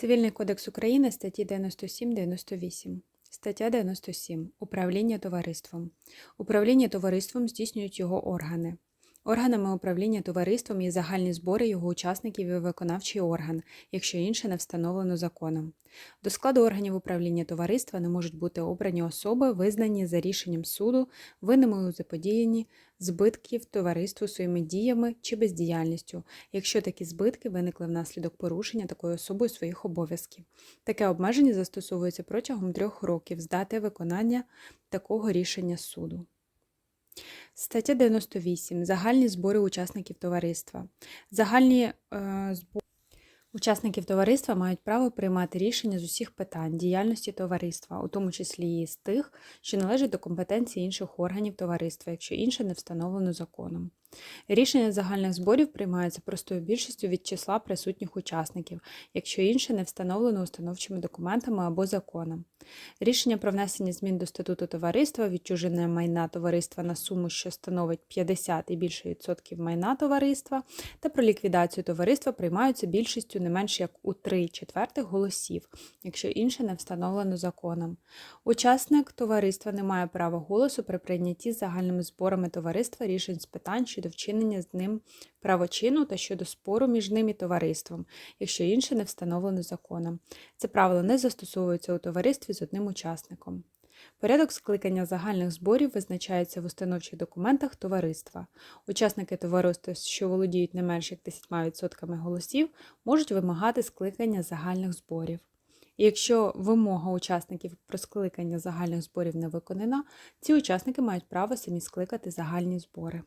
Цивільний кодекс України статті 97-98. Стаття 97. Управління товариством. Управління товариством здійснюють його органи. Органами управління товариством є загальні збори його учасників і виконавчий орган, якщо інше не встановлено законом. До складу органів управління товариства не можуть бути обрані особи, визнані за рішенням суду, винними у заподіянні збитків товариству своїми діями чи бездіяльністю, якщо такі збитки виникли внаслідок порушення такою особою своїх обов'язків. Таке обмеження застосовується протягом трьох років з дати виконання такого рішення суду. Стаття 98. Загальні збори учасників товариства. Загальні е, збори учасників товариства мають право приймати рішення з усіх питань діяльності товариства, у тому числі і з тих, що належать до компетенції інших органів товариства, якщо інше не встановлено законом. Рішення загальних зборів приймаються простою більшістю від числа присутніх учасників, якщо інше не встановлено установчими документами або законом. Рішення про внесення змін до статуту товариства, відчуження майна товариства на суму, що становить 50 і більше відсотків майна товариства, та про ліквідацію товариства приймаються більшістю не менш як у 3 четвертих голосів, якщо інше не встановлено законом. Учасник товариства не має права голосу при прийнятті загальними зборами товариства рішень з питань щодо вчинення з ним правочину та щодо спору між ним і товариством, якщо інше не встановлено законом. Це правило не застосовується у товаристві з одним учасником. Порядок скликання загальних зборів визначається в установчих документах товариства. Учасники товариства, що володіють не менш як 10% голосів, можуть вимагати скликання загальних зборів. І якщо вимога учасників про скликання загальних зборів не виконана, ці учасники мають право самі скликати загальні збори.